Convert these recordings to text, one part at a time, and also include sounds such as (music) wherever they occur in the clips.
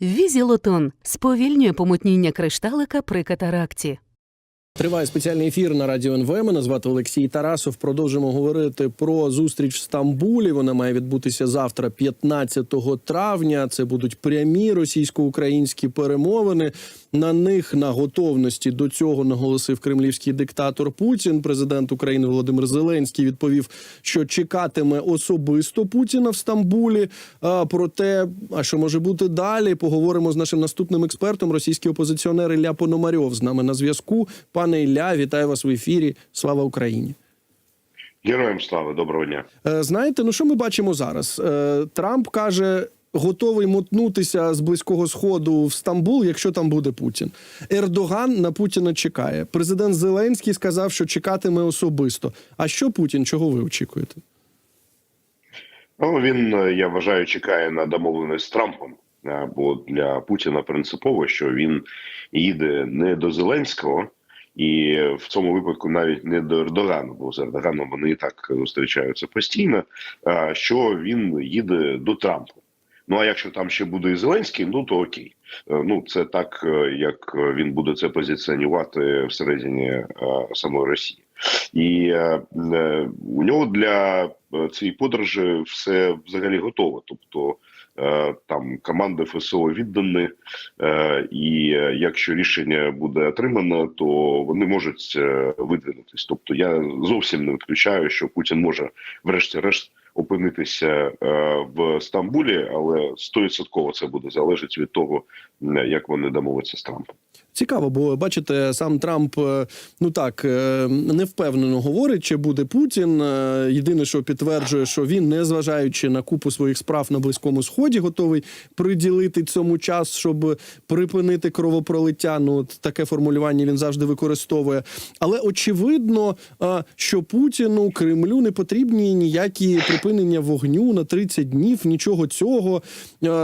Візілотон сповільнює помутніння кришталика при катаракті. Триває спеціальний ефір на радіо НВ. Мене звати Олексій Тарасов. Продовжимо говорити про зустріч в Стамбулі. Вона має відбутися завтра, 15 травня. Це будуть прямі російсько-українські перемовини. На них на готовності до цього наголосив кремлівський диктатор Путін. Президент України Володимир Зеленський відповів, що чекатиме особисто Путіна в Стамбулі. А про те, а що може бути далі, поговоримо з нашим наступним експертом, російський опозиціонер Ілля Пономарьов з нами на зв'язку. Пане Ілля, вітаю вас в ефірі. Слава Україні. Героям слава, доброго дня. Е, Знаєте, ну що ми бачимо зараз? Е, Трамп каже. Готовий мотнутися з близького сходу в Стамбул, якщо там буде Путін. Ердоган на Путіна чекає. Президент Зеленський сказав, що чекатиме особисто. А що Путін? Чого ви очікуєте? Ну він е, я вважаю, чекає на домовленість з Трампом. Е, Бо для Путіна принципово, що він їде не до Зеленського, і в цьому випадку навіть не до Ердогану, бо з Ердоганом вони і так зустрічаються постійно. Що він їде до Трампа. Ну а якщо там ще буде і Зеленський, ну то окей. Е, Ну це так, е, як він буде це позиціонувати всередині е, самої Росії. І у нього для цієї подорожі все взагалі готово. Тобто там команди ФСО віддані, і якщо рішення буде отримано, то вони можуть видвинутись. Тобто я зовсім не виключаю, що Путін може врешті-решт опинитися е, в Стамбулі, але стовідсотково це буде залежить від того, як вони домовляться з Трампом. Цікаво, бо бачите, сам Трамп е, ну так е, не впевнено говорить, чи буде Путін. Е, Єдине, що підтверджує, що він, незважаючи на купу своїх справ на близькому сході, готовий приділити цьому час, щоб припинити кровопролиття. Ну таке формулювання він завжди використовує. Але очевидно, що Путіну Кремлю не потрібні ніякі припинення вогню на 30 днів. Нічого цього.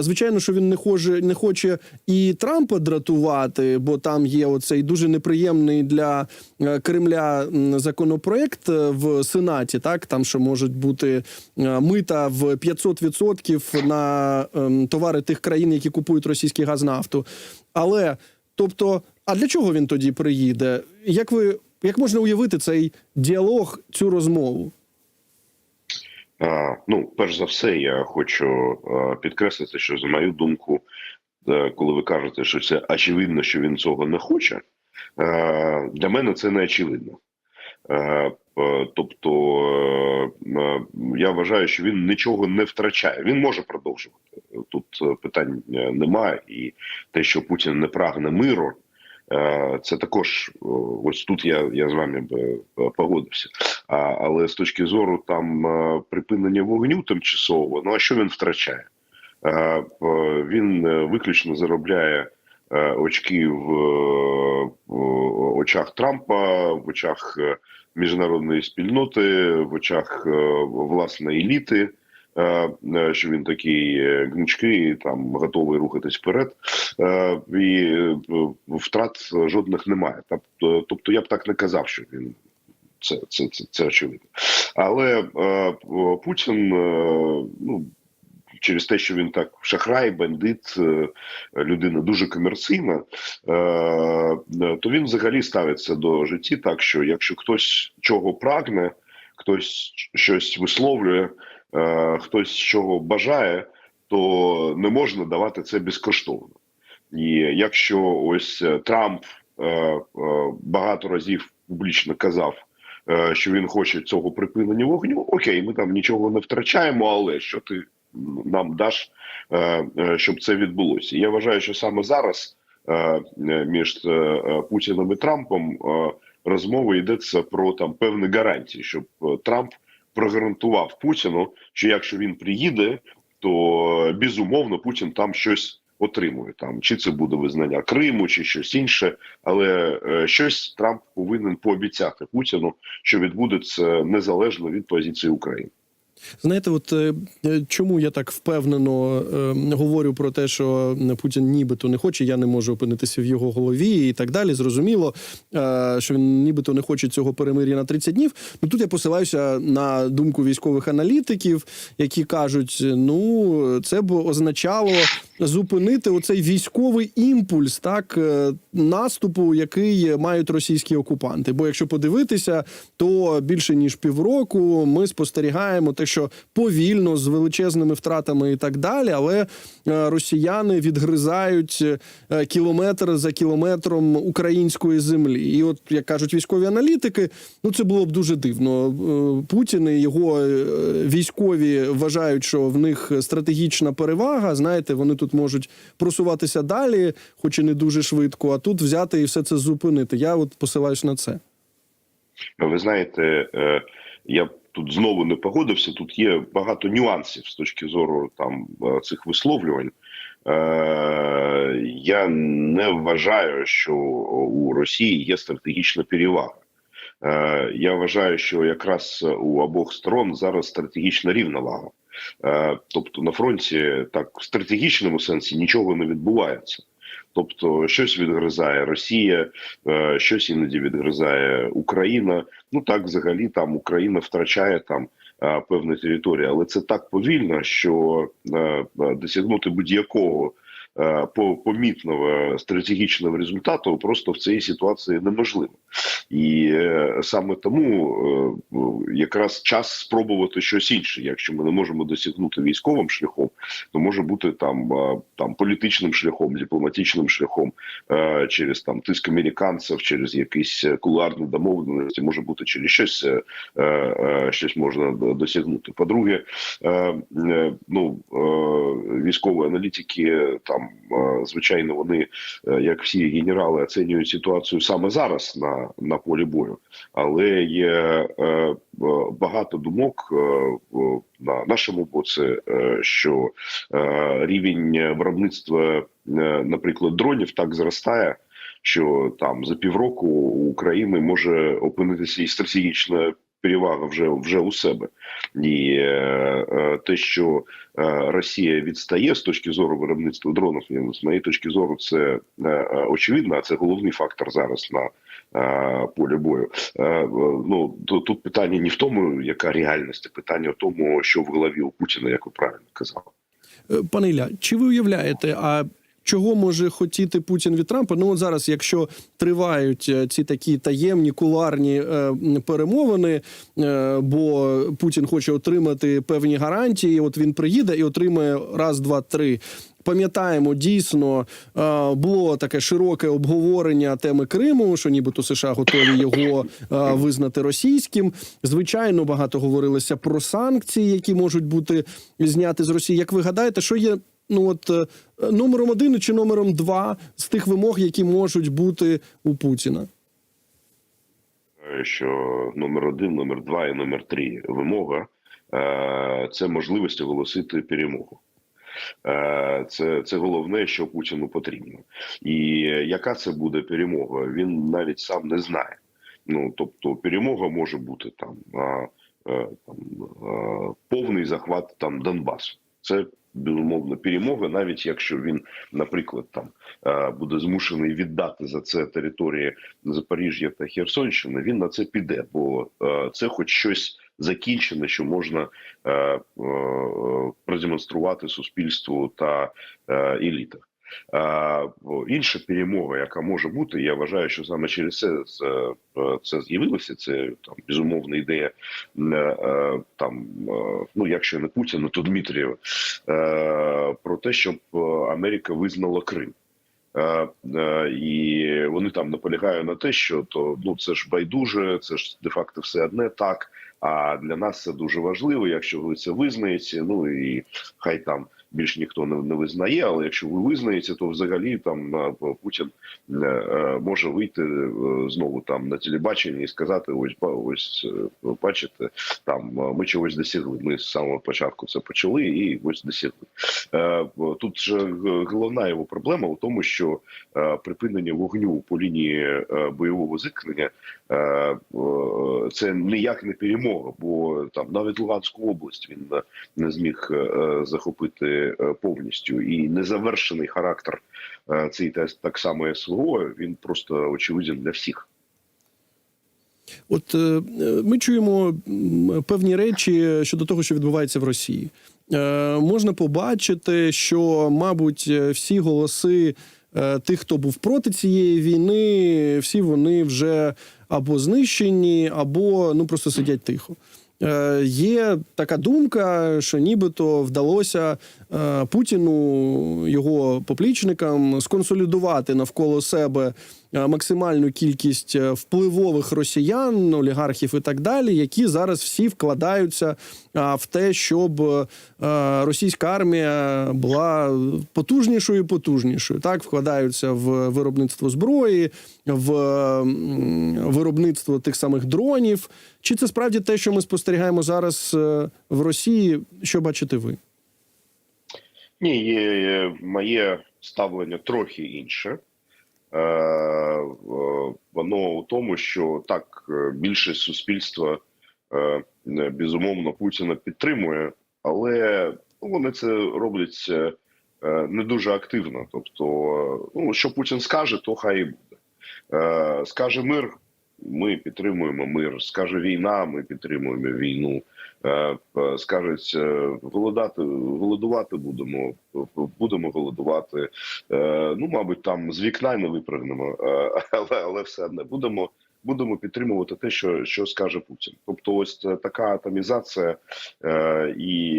Звичайно, що він не хоче, не хоче і Трампа дратувати, бо там є оцей дуже неприємний для е, Кремля законопроект е, в Сенаті. Так там що можуть бути е, мита в 500% на ем, товари тих країн, які купують російський газ нафту. Але тобто, а для чого він тоді приїде? Як ви як можна уявити цей діалог, цю розмову? Ну, перш за все, я хочу підкреслити, що за мою думку, коли ви кажете, що це очевидно, що він цього не хоче, е, для мене це не очевидно. Е, е, Тобто е, е, я вважаю, що він нічого не втрачає. Він може продовжувати. Тут е, питань е, немає, і те, що Путін не прагне миру, е, це також ось тут я, я з вами е, погодився. Але з точки зору там е, припинення вогню тимчасово, ну а що він втрачає? Е, Він е, виключно заробляє е, очки в, очах Трампа, в очах міжнародної спільноти, в очах власне еліти. Що він такий гнучкий, там готовий рухатись вперед, і втрат жодних немає. Тобто, я б так не казав, що він це, це, це, це очевидно. Але Путін, ну через те, що він так шахрай, бандит, е, людина дуже комерційна, е, то він взагалі ставиться до житті так, що якщо хтось чого прагне, хтось щось висловлює, е, хтось чого бажає, то не можна давати це безкоштовно. І якщо ось Трамп багато разів публічно казав, що він хоче цього припинення вогню, окей, ми там нічого не втрачаємо, але що ти нам даш, е, е, щоб це відбулося? Я вважаю, що саме зараз е, між Путіним і Трампом розмова йдеться про там певні гарантії, щоб Трамп прогарантував Путіну, що якщо він приїде, то безумовно Путін там щось отримує. Там чи це буде визнання Криму, чи щось інше, але щось Трамп повинен пообіцяти Путіну, що відбудеться незалежно від позиції України. Знаєте, от е, е, чому я так впевнено е, говорю про те, що Путін нібито не хоче, я не можу опинитися в його голові і так далі. Зрозуміло, е, що він нібито не хоче цього перемир'я на 30 днів. Ну тут я посилаюся на думку військових аналітиків, які кажуть: ну це б означало зупинити оцей військовий імпульс, так е, наступу, який мають російські окупанти. Бо якщо подивитися, то більше ніж півроку ми спостерігаємо те, що повільно з величезними втратами і так далі, але е, росіяни відгризають е, кілометр за кілометром української землі. І от як кажуть військові аналітики, ну це було б дуже дивно. Е, Путін і його військові вважають, що в них стратегічна перевага. Знаєте, вони тут можуть просуватися далі, хоч і не дуже швидко, а тут взяти і все це зупинити. Я от посилаюсь на це. Ви знаєте, я тут знову не погодився. Тут є багато нюансів з точки зору там е, цих висловлювань. Е, Я не вважаю, що у Росії є стратегічна перевага. Е, Я вважаю, що якраз у обох сторон зараз стратегічна рівновага. Е, Тобто на фронті так в стратегічному сенсі нічого не відбувається. Тобто, щось відгризає Росія, е, щось іноді відгризає Україна. Ну так, взагалі, там Україна втрачає там е, певні території, але це так повільно, що е, досягнути будь-якого помітного стратегічного результату просто в цій ситуації неможливо. І е, саме тому е, е, якраз час спробувати щось інше. Якщо ми не можемо досягнути військовим шляхом, то може бути там, е, там політичним шляхом, дипломатичним шляхом, е, через там тиск американців, через якісь е, кулуарні домовленості, може бути через щось, е, е, е, щось можна досягнути. По-друге, е, е, ну е, військові аналітики там, е, звичайно, вони, е, як всі генерали, оцінюють ситуацію саме зараз на, на полі бою, але є е, багато думок на нашому боці, що рівень виробництва, наприклад, дронів так зростає. Що там за півроку України може опинитися і стратегічна перевага вже вже у себе, і е, е, те, що е, Росія відстає з точки зору виробництва дронів, ну, з моєї точки зору, це е, очевидно. а Це головний фактор зараз на полі бою. Ну то- тут питання не в тому, яка реальність, а питання в тому, що в голові у Путіна, як ви правильно казали. Пане Ілля, чи ви уявляєте, а чого може хотіти Путін від Трампа? Ну от зараз, якщо тривають е, ці такі таємні кулуарні е, перемовини, е, бо Путін хоче отримати певні гарантії, от він приїде і отримає раз, два, три. Пам'ятаємо, дійсно було таке широке обговорення теми Криму, що нібито США готові його визнати російським. Звичайно, багато говорилося про санкції, які можуть бути зняті з Росії. Як ви гадаєте, що є ну от е, номером один чи номером два з тих вимог, які можуть бути у Путіна? Е, що номер один, номер два і номер три вимога е, це можливість оголосити перемогу. Це, це головне, що Путіну потрібно. І яка це буде перемога, він навіть сам не знає. Ну тобто, перемога може бути там, там повний захват там Донбасу. Це безумовно перемога, навіть якщо він, наприклад, там е, буде змушений віддати за це території Запоріжжя та Херсонщини, він на це піде, бо е, це хоч щось закінчене, що можна е, продемонструвати суспільству та елітах. Е, інша перемога, яка може бути, я вважаю, що саме через це це, е, це з'явилося. Це там безумовна ідея е, е, там, е, ну якщо не Путіна, то Дмитрієва, е, про те, щоб е, Америка визнала Крим. Е, е, І вони там наполягають на те, що то ну це ж байдуже, це ж де факто все одне так. А для нас це дуже важливо, якщо ви це визнаєте. Ну і хай там більш ніхто не, не визнає. Але якщо ви визнаєте, то взагалі там е, Путін е, може вийти е, знову там на телебаченні і сказати: ось ось бачите, там ми чогось досягли. Ми з самого початку це почали, і ось досягли. Тут же головна його проблема у тому, що припинення вогню по лінії бойового зіткнення це ніяк не перемога, бо там навіть Луганську область він не зміг захопити е, повністю, і незавершений характер е, цієї та- так само СВО він просто очевиден для всіх. От е, ми чуємо певні речі щодо того, що відбувається в Росії. Можна побачити, що, мабуть, всі голоси тих, хто був проти цієї війни, всі вони вже або знищені, або ну просто сидять тихо. Е, Є така думка, що нібито вдалося е, Путіну його поплічникам сконсолідувати навколо себе максимальну кількість е, впливових росіян, олігархів і так далі, які зараз всі вкладаються а, в те, щоб е, російська армія була потужнішою і потужнішою. Так вкладаються в виробництво зброї, в виробництво тих самих дронів. Чи це справді те, що ми спостерігаємо зараз е, в Росії? Що бачите ви? Ні, моє ставлення трохи інше. Е, воно у тому, що так, е, більшість суспільства е, безумовно Путіна підтримує, але ну, вони це роблять не дуже активно. Тобто, ну, що Путін скаже, то хай буде. Скаже мир, ми підтримуємо мир. Скаже війна, ми підтримуємо війну. Е, е, Скажуть, е, голодати, голодувати будемо, будемо голодувати. Ну, мабуть, там з вікна не випригнемо, але, але все одно будемо. Будемо підтримувати те, що, що скаже Путін. Тобто, ось така атомізація і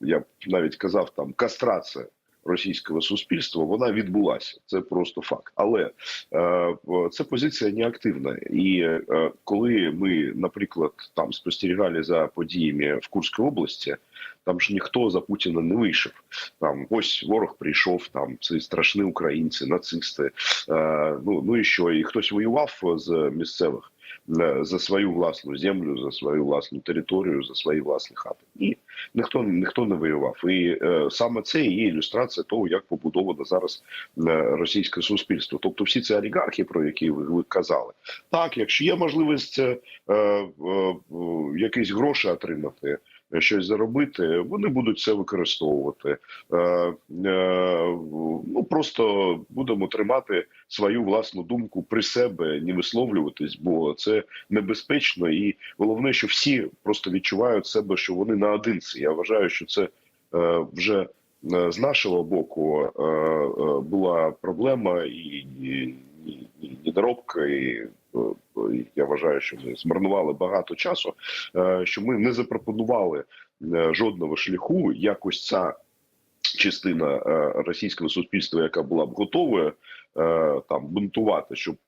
я б навіть казав там кастрація російського суспільства, вона відбулася. Це просто факт. Але е, це позиція неактивна. І е, коли ми, наприклад, там спостерігали за подіями в Курській області, там ж ніхто за Путіна не вийшов. Там ось ворог прийшов, там ці страшні українці, нацисти. Е, ну ну і що? І хтось воював з місцевих. е, За свою власну землю, за свою власну територію, за свої власні хати. Ні, ніхто ніхто не воював. І е, саме це і є ілюстрація того, як побудовано зараз е, російське суспільство. Тобто, всі ці олігархи, про які ви, ви казали, так, якщо є можливість е, е, е, якісь гроші отримати. Е, Щось заробити, вони будуть це використовувати. Е, е, ну просто будемо тримати свою власну думку при себе, не висловлюватись, бо це небезпечно, і головне, що всі просто відчувають себе, що вони наодинці. Я вважаю, що це вже з нашого боку була проблема і, і, і, і е, і я вважаю, що ми змарнували багато часу, е, що ми не запропонували е, жодного шляху, якось ця частина е, російського суспільства, яка була б готова е, там бунтувати, щоб е,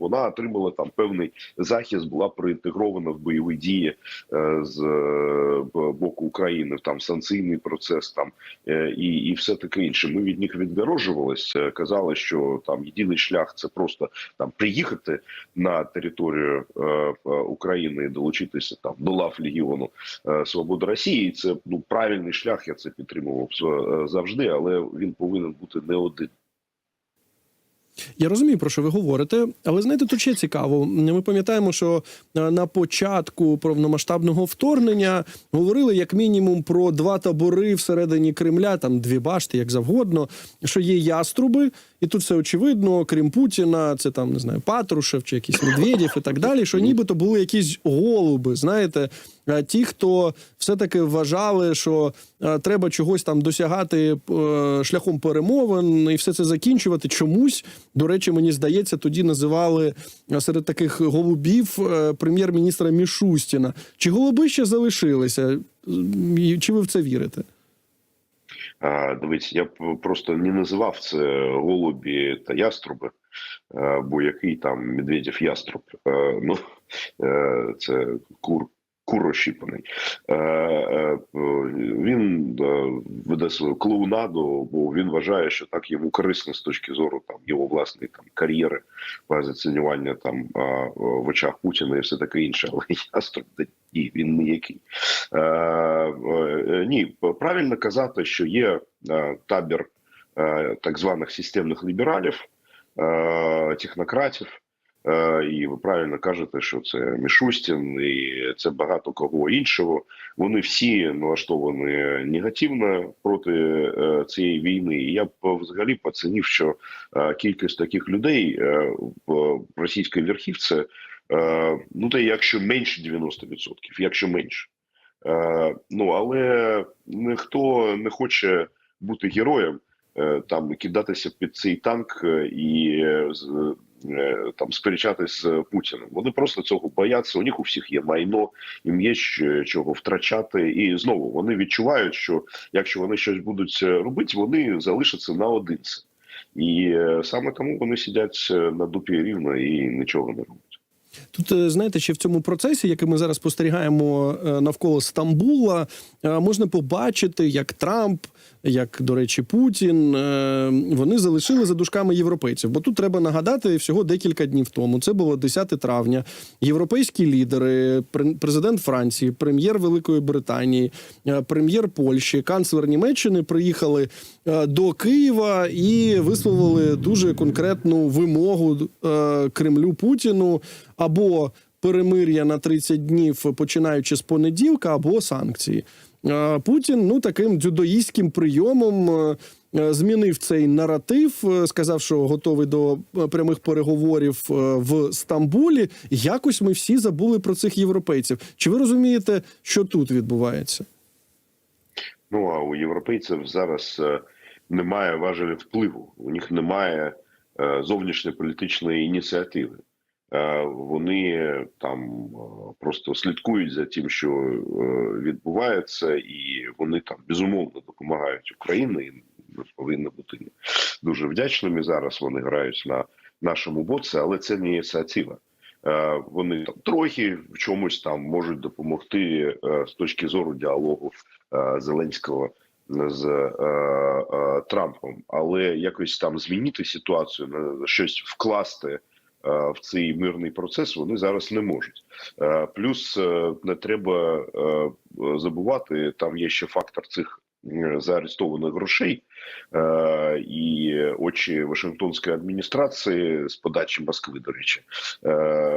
вона отримала там певний захист, була проінтегрована в бойові дії е, з е, боку України, там санкційний процес, там е, і, і все таке інше. Ми від них відгороджувалися, казали, що там єдиний шлях це просто там приїхати на територію е, е, України і долучитися там до лав Легіону е, Свободи Росії. Це ну правильний шлях. Я це підтримував е, завжди, але він повинен бути не один. Я розумію, про що ви говорите, але знаєте, тут ще цікаво. Ми пам'ятаємо, що е, на початку повномасштабного вторгнення говорили як мінімум про два табори всередині Кремля, там дві башти, як завгодно. Що є яструби, і тут все очевидно, крім Путіна, це там не знаю, Патрушев чи якийсь Медведєв і так далі. Що нібито були якісь голуби, знаєте, ті, хто все-таки вважали, що е, треба чогось там досягати е, шляхом перемовин і все це закінчувати чомусь. До речі, мені здається, тоді називали е, серед таких голубів е, прем'єр-міністра Мішустіна. Чи голуби ще залишилися? Чи ви в це вірите? А, Дивіться, я просто не називав це голубі та яструби, е, бо який там Медведєв яструб. Ну це кур. Курощіпаний. Е, е, е, він веде свою клоунаду, бо він вважає, що так йому корисно з точки зору там його власної там кар'єри, позиціонування там в очах Путіна і все таке інше. Але (laughs) ясно, ні, він ніякий. Е, е, ні, правильно казати, що є табір так званих системних лібералів, технократів. Е, І ви правильно кажете, що це Мішустін і це багато кого іншого. Вони всі налаштовані негативно проти е, цієї війни. І я б взагалі поцінив, що е, кількість таких людей в російській верхівці, ну та якщо менше 90%, якщо менше. Ну але ніхто не хоче бути героєм, там кидатися під цей танк е, і е, е, там сперечатись з Путіним. Вони просто цього бояться. У них у всіх є майно, їм є чого втрачати. І знову вони відчувають, що якщо вони щось будуть е, робити, вони залишаться наодинці. І е, саме тому вони сидять е, на дупі рівно і нічого не роблять. Тут е, знаєте, ще в цьому процесі, який ми зараз спостерігаємо е, навколо Стамбула, е, можна побачити, як Трамп, як до речі, Путін, е, вони залишили за дужками європейців. Бо тут треба нагадати всього декілька днів тому. Це було 10 травня. Європейські лідери, пр- президент Франції, прем'єр Великої Британії, е, прем'єр Польщі, канцлер Німеччини приїхали е, до Києва і висловили дуже конкретну вимогу Кремлю Путіну або перемир'я на 30 днів, починаючи з понеділка, або санкції. Е, Путін ну таким дзюдоїстським прийомом е, е, змінив цей наратив, сказав, що готовий до прямих переговорів в Стамбулі. Якось ми всі забули про цих європейців. Чи ви розумієте, що тут відбувається? Ну а у європейців зараз немає важелі впливу. У них немає е, зовнішньополітичної ініціативи. Е, Вони там е, просто слідкують за тим, що е, відбувається, і вони там безумовно допомагають Україні. Ми повинні бути дуже вдячними. Зараз вони грають на нашому боці, але це не ініціатива. Вони там трохи в чомусь там можуть допомогти з точки зору діалогу Зеленського з Трампом, але якось там змінити ситуацію, на щось вкласти в цей мирний процес вони зараз не можуть. Е, Плюс е, не треба е, забувати, там є ще фактор цих заарестованих грошей. І очі Вашингтонської адміністрації з подачі Москви, до речі,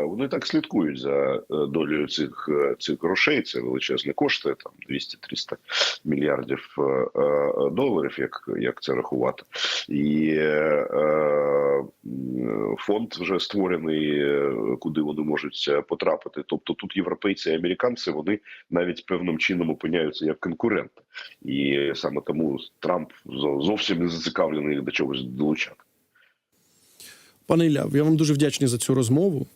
вони так слідкують за е, долею цих, цих грошей. Це величезні кошти, там 200-300 мільярдів доларів, як, як це рахувати. І е, фонд вже створений, е, куди вони можуть е, потрапити. Тобто тут європейці і американці вони навіть певним чином опиняються як конкуренти, і саме тому Трамп зовсім не зацікавлений до чогось долучати. Пане Ілля, я вам дуже вдячний за цю розмову.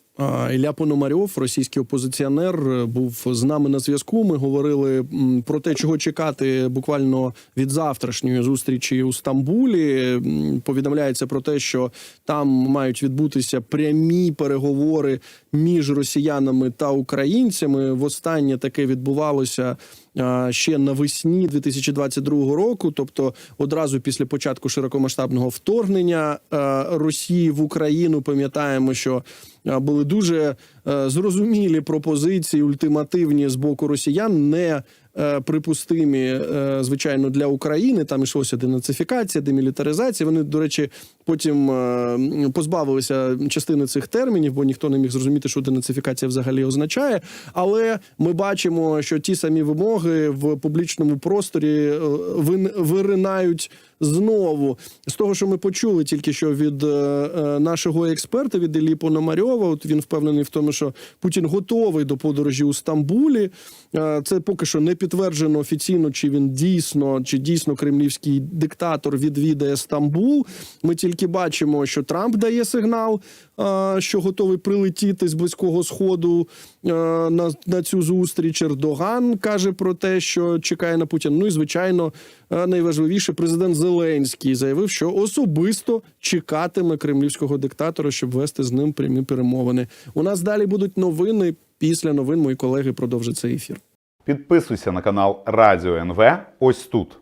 Ілля Пономарьов, російський опозиціонер, був з нами на зв'язку. Ми говорили про те, чого чекати буквально від завтрашньої зустрічі у Стамбулі. Повідомляється про те, що там мають відбутися прямі переговори між росіянами та українцями. Востаннє таке відбувалося ще навесні 2022 року, тобто одразу після початку широкомасштабного вторгнення Росії в Україну. Пам'ятаємо, що були дуже зрозумілі пропозиції, ультимативні з боку росіян, не е, припустимі, е, звичайно, для України. Там йшлося денацифікація, демілітаризація. Вони, до речі, потім е, позбавилися частини цих термінів, бо ніхто не міг зрозуміти, що денацифікація взагалі означає. Але ми бачимо, що ті самі вимоги в публічному просторі е, виринають знову. З того, що ми почули тільки що від е, е, нашого експерта від Іллі Пономарьова, от він впевнений в тому, що Путін готовий до подорожі у Стамбулі. Е, Це поки що не підтверджено офіційно, чи він дійсно, чи дійсно кремлівський диктатор відвідає Стамбул. Ми тільки бачимо, що Трамп дає сигнал, що готовий прилетіти з близького сходу на, на цю зустріч. Ердоган каже про те, що чекає на Путіна. Ну і звичайно, найважливіше, президент Зеленський заявив, що особисто чекатиме кремлівського диктатора, щоб вести з ним прямі перемовини. У нас далі будуть новини. Після новин мої колеги продовжать цей ефір. Підписуйся на канал Радіо НВ ось тут.